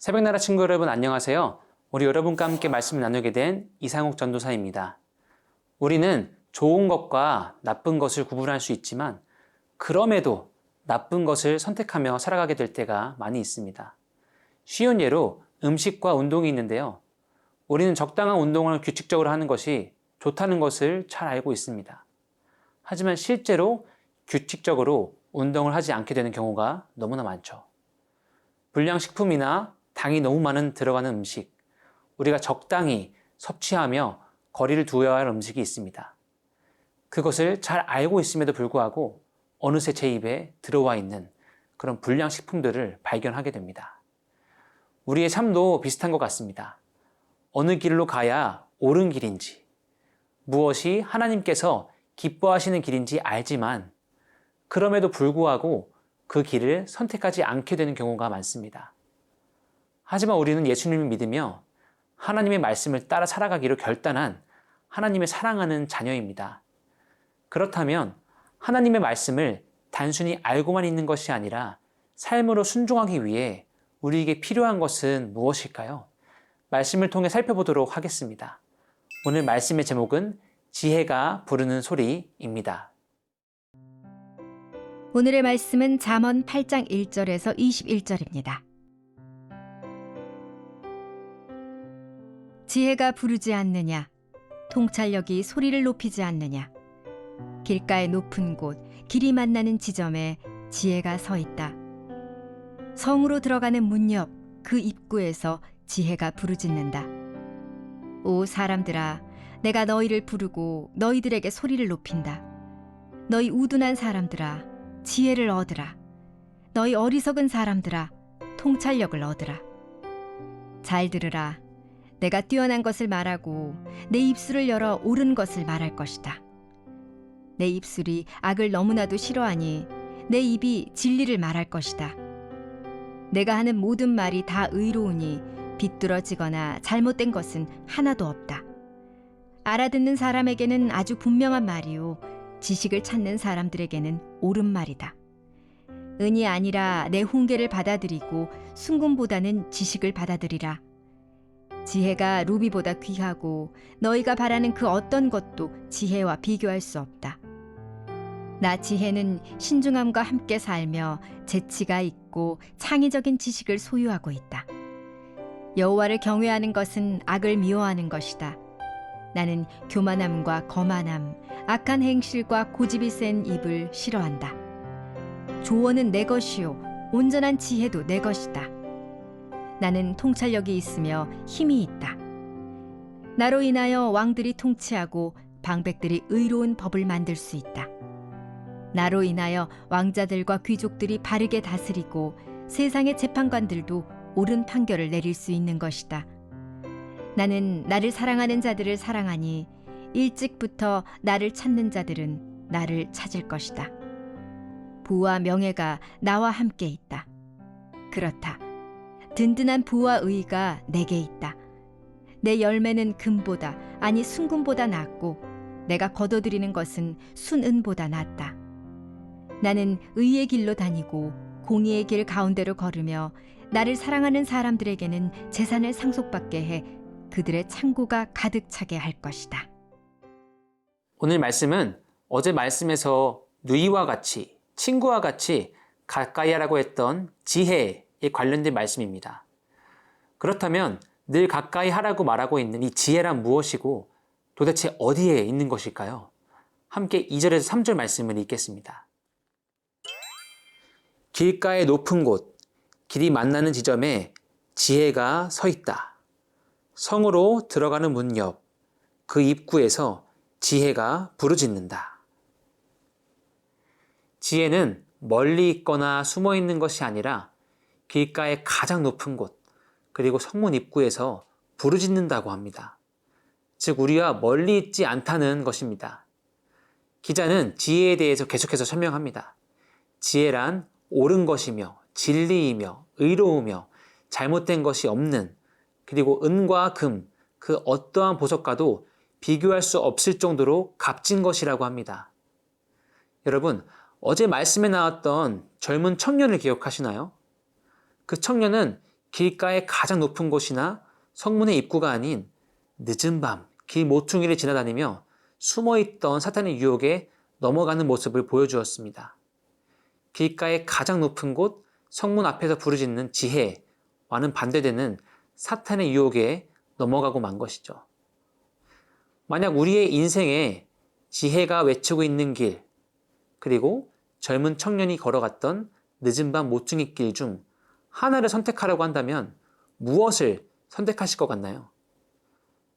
새벽나라 친구 여러분 안녕하세요. 우리 여러분과 함께 말씀을 나누게 된 이상욱 전도사입니다. 우리는 좋은 것과 나쁜 것을 구분할 수 있지만 그럼에도 나쁜 것을 선택하며 살아가게 될 때가 많이 있습니다. 쉬운 예로 음식과 운동이 있는데요. 우리는 적당한 운동을 규칙적으로 하는 것이 좋다는 것을 잘 알고 있습니다. 하지만 실제로 규칙적으로 운동을 하지 않게 되는 경우가 너무나 많죠. 불량식품이나 당이 너무 많은 들어가는 음식, 우리가 적당히 섭취하며 거리를 두어야 할 음식이 있습니다. 그것을 잘 알고 있음에도 불구하고 어느새 제 입에 들어와 있는 그런 불량식품들을 발견하게 됩니다. 우리의 삶도 비슷한 것 같습니다. 어느 길로 가야 옳은 길인지, 무엇이 하나님께서 기뻐하시는 길인지 알지만, 그럼에도 불구하고 그 길을 선택하지 않게 되는 경우가 많습니다. 하지만 우리는 예수님을 믿으며 하나님의 말씀을 따라 살아가기로 결단한 하나님의 사랑하는 자녀입니다. 그렇다면 하나님의 말씀을 단순히 알고만 있는 것이 아니라 삶으로 순종하기 위해 우리에게 필요한 것은 무엇일까요? 말씀을 통해 살펴보도록 하겠습니다. 오늘 말씀의 제목은 지혜가 부르는 소리입니다. 오늘의 말씀은 잠언 8장 1절에서 21절입니다. 지혜가 부르지 않느냐 통찰력이 소리를 높이지 않느냐 길가의 높은 곳 길이 만나는 지점에 지혜가 서 있다. 성으로 들어가는 문 옆 그 입구에서 지혜가 부르짖는다. 오 사람들아 내가 너희를 부르고 너희들에게 소리를 높인다. 너희 우둔한 사람들아 지혜를 얻으라. 너희 어리석은 사람들아, 통찰력을 얻으라. 잘 들으라. 내가 뛰어난 것을 말하고 내 입술을 열어 옳은 것을 말할 것이다. 내 입술이 악을 너무나도 싫어하니 내 입이 진리를 말할 것이다. 내가 하는 모든 말이 다 의로우니 비뚤어지거나 잘못된 것은 하나도 없다. 알아듣는 사람에게는 아주 분명한 말이요. 지식을 찾는 사람들에게는 옳은 말이다. 은이 아니라 내 훈계를 받아들이고 순금보다는 지식을 받아들이라. 지혜가 루비보다 귀하고 너희가 바라는 그 어떤 것도 지혜와 비교할 수 없다. 나 지혜는 신중함과 함께 살며 재치가 있고 창의적인 지식을 소유하고 있다. 여호와를 경외하는 것은 악을 미워하는 것이다. 나는 교만함과 거만함, 악한 행실과 고집이 센 입을 싫어한다. 조언은 내 것이요, 온전한 지혜도 내 것이다. 나는 통찰력이 있으며 힘이 있다. 나로 인하여 왕들이 통치하고 방백들이 의로운 법을 만들 수 있다. 나로 인하여 왕자들과 귀족들이 바르게 다스리고 세상의 재판관들도 옳은 판결을 내릴 수 있는 것이다. 나는 나를 사랑하는 자들을 사랑하니 일찍부터 나를 찾는 자들은 나를 찾을 것이다. 부와 명예가 나와 함께 있다. 그렇다. 든든한 부와 의가 내게 있다. 내 열매는 금보다 아니 순금보다 낫고 내가 거둬들이는 것은 순은보다 낫다. 나는 의의 길로 다니고 공의의 길 가운데로 걸으며 나를 사랑하는 사람들에게는 재산을 상속받게 해 그들의 창고가 가득 차게 할 것이다. 오늘 말씀은 어제 말씀에서 누이와 같이, 친구와 같이 가까이 하라고 했던 지혜에 관련된 말씀입니다. 그렇다면 늘 가까이 하라고 말하고 있는 이 지혜란 무엇이고 도대체 어디에 있는 것일까요? 함께 2절에서 3절 말씀을 읽겠습니다. 길가의 높은 곳, 길이 만나는 지점에 지혜가 서 있다. 성으로 들어가는 문 옆, 그 입구에서 지혜가 부르짖는다. 지혜는 멀리 있거나 숨어 있는 것이 아니라 길가의 가장 높은 곳, 그리고 성문 입구에서 부르짖는다고 합니다. 즉, 우리가 멀리 있지 않다는 것입니다. 기자는 지혜에 대해서 계속해서 설명합니다. 지혜란 옳은 것이며 진리이며 의로우며 잘못된 것이 없는 그리고 은과 금, 그 어떠한 보석과도 비교할 수 없을 정도로 값진 것이라고 합니다. 여러분, 어제 말씀에 나왔던 젊은 청년을 기억하시나요? 그 청년은 길가의 가장 높은 곳이나 성문의 입구가 아닌 늦은 밤 길 모퉁이를 지나다니며 숨어 있던 사탄의 유혹에 넘어가는 모습을 보여주었습니다. 길가의 가장 높은 곳 성문 앞에서 부르짖는 지혜와는 반대되는 사탄의 유혹에 넘어가고 만 것이죠. 만약 우리의 인생에 지혜가 외치고 있는 길, 그리고 젊은 청년이 걸어갔던 늦은 밤 모퉁이 길 중 하나를 선택하라고 한다면 무엇을 선택하실 것 같나요?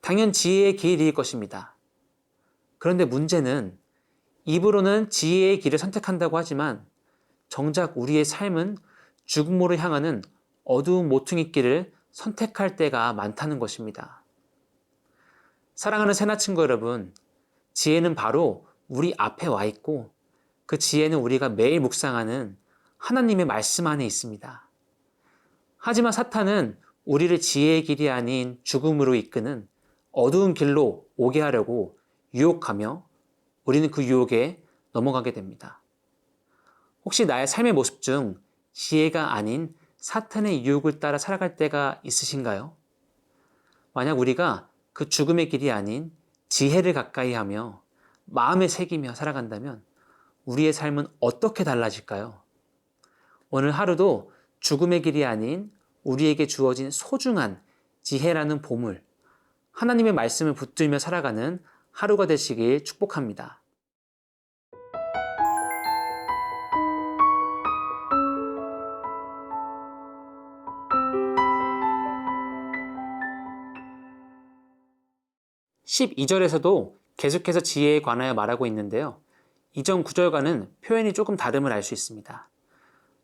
당연 지혜의 길일 것입니다. 그런데 문제는 입으로는 지혜의 길을 선택한다고 하지만 정작 우리의 삶은 죽음으로 향하는 어두운 모퉁이 길을 선택할 때가 많다는 것입니다. 사랑하는 새나 친구 여러분, 지혜는 바로 우리 앞에 와 있고 그 지혜는 우리가 매일 묵상하는 하나님의 말씀 안에 있습니다. 하지만 사탄은 우리를 지혜의 길이 아닌 죽음으로 이끄는 어두운 길로 오게 하려고 유혹하며 우리는 그 유혹에 넘어가게 됩니다. 혹시 나의 삶의 모습 중 지혜가 아닌 사탄의 유혹을 따라 살아갈 때가 있으신가요? 만약 우리가 그 죽음의 길이 아닌 지혜를 가까이 하며 마음에 새기며 살아간다면 우리의 삶은 어떻게 달라질까요? 오늘 하루도 죽음의 길이 아닌 우리에게 주어진 소중한 지혜라는 보물, 하나님의 말씀을 붙들며 살아가는 하루가 되시길 축복합니다. (12절에서도) 계속해서 지혜에 관하여 말하고 있는데요. 이전 구절과는 표현이 조금 다름을 알 수 있습니다.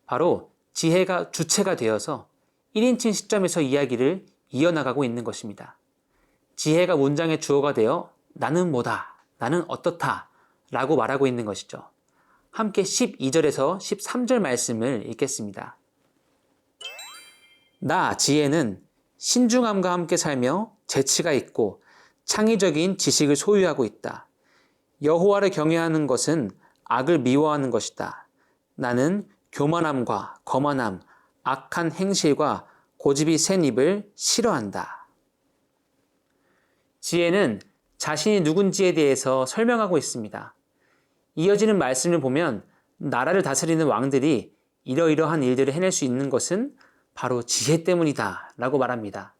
바로 지혜가 주체가 되어서 1인칭 시점에서 이야기를 이어나가고 있는 것입니다. 지혜가 문장의 주어가 되어 나는 뭐다, 나는 어떻다 라고 말하고 있는 것이죠. 함께 12절에서 13절 말씀을 읽겠습니다. 나 지혜는 신중함과 함께 살며 재치가 있고 창의적인 지식을 소유하고 있다. 여호와를 경외하는 것은 악을 미워하는 것이다. 나는 교만함과 거만함, 악한 행실과 고집이 센 입을 싫어한다. 지혜는 자신이 누군지에 대해서 설명하고 있습니다. 이어지는 말씀을 보면 나라를 다스리는 왕들이 이러이러한 일들을 해낼 수 있는 것은 바로 지혜 때문이다 라고 말합니다.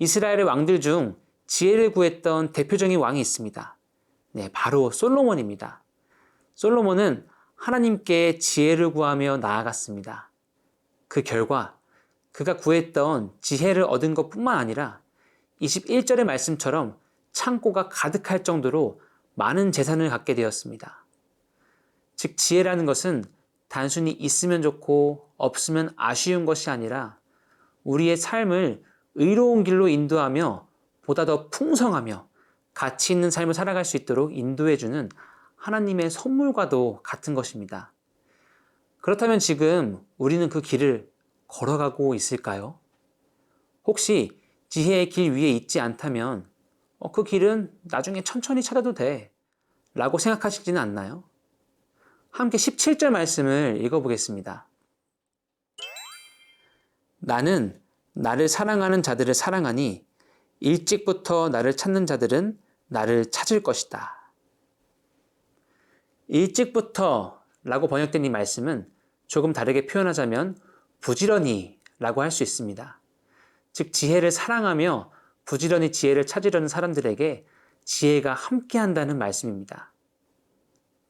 이스라엘의 왕들 중 지혜를 구했던 대표적인 왕이 있습니다. 네, 바로 솔로몬입니다. 솔로몬은 하나님께 지혜를 구하며 나아갔습니다. 그 결과 그가 구했던 지혜를 얻은 것 뿐만 아니라 21절의 말씀처럼 창고가 가득할 정도로 많은 재산을 갖게 되었습니다. 즉, 지혜라는 것은 단순히 있으면 좋고 없으면 아쉬운 것이 아니라 우리의 삶을 의로운 길로 인도하며 보다 더 풍성하며 가치 있는 삶을 살아갈 수 있도록 인도해주는 하나님의 선물과도 같은 것입니다. 그렇다면 지금 우리는 그 길을 걸어가고 있을까요? 혹시 지혜의 길 위에 있지 않다면 어, 그 길은 나중에 천천히 찾아도 돼 라고 생각하시지는 않나요? 함께 17절 말씀을 읽어보겠습니다. 나는 나를 사랑하는 자들을 사랑하니 일찍부터 나를 찾는 자들은 나를 찾을 것이다. 일찍부터 라고 번역된 이 말씀은 조금 다르게 표현하자면 부지런히 라고 할 수 있습니다. 즉, 지혜를 사랑하며 부지런히 지혜를 찾으려는 사람들에게 지혜가 함께 한다는 말씀입니다.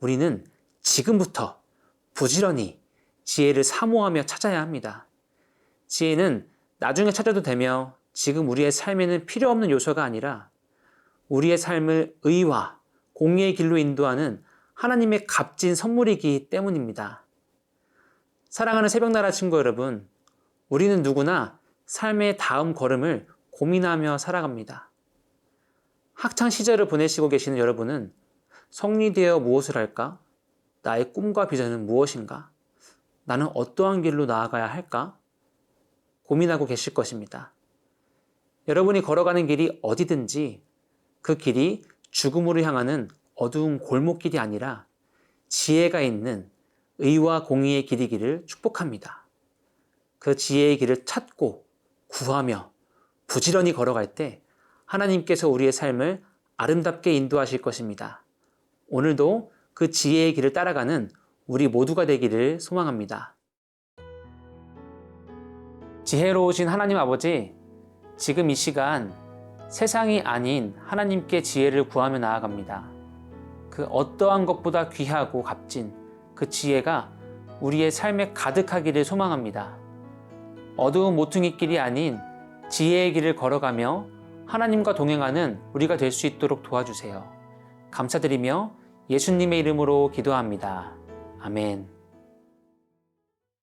우리는 지금부터 부지런히 지혜를 사모하며 찾아야 합니다. 지혜는 나중에 찾아도 되며 지금 우리의 삶에는 필요 없는 요소가 아니라 우리의 삶을 의와 공의의 길로 인도하는 하나님의 값진 선물이기 때문입니다. 사랑하는 새벽나라 친구 여러분, 우리는 누구나 삶의 다음 걸음을 고민하며 살아갑니다. 학창 시절을 보내시고 계시는 여러분은 성리되어 무엇을 할까? 나의 꿈과 비전은 무엇인가? 나는 어떠한 길로 나아가야 할까? 고민하고 계실 것입니다. 여러분이 걸어가는 길이 어디든지 그 길이 죽음으로 향하는 어두운 골목길이 아니라 지혜가 있는 의와 공의의 길이기를 축복합니다. 그 지혜의 길을 찾고 구하며 부지런히 걸어갈 때 하나님께서 우리의 삶을 아름답게 인도하실 것입니다. 오늘도 그 지혜의 길을 따라가는 우리 모두가 되기를 소망합니다. 지혜로우신 하나님 아버지, 지금 이 시간 세상이 아닌 하나님께 지혜를 구하며 나아갑니다. 그 어떠한 것보다 귀하고 값진 그 지혜가 우리의 삶에 가득하기를 소망합니다. 어두운 모퉁이 길이 아닌 지혜의 길을 걸어가며 하나님과 동행하는 우리가 될 수 있도록 도와주세요. 감사드리며 예수님의 이름으로 기도합니다. 아멘.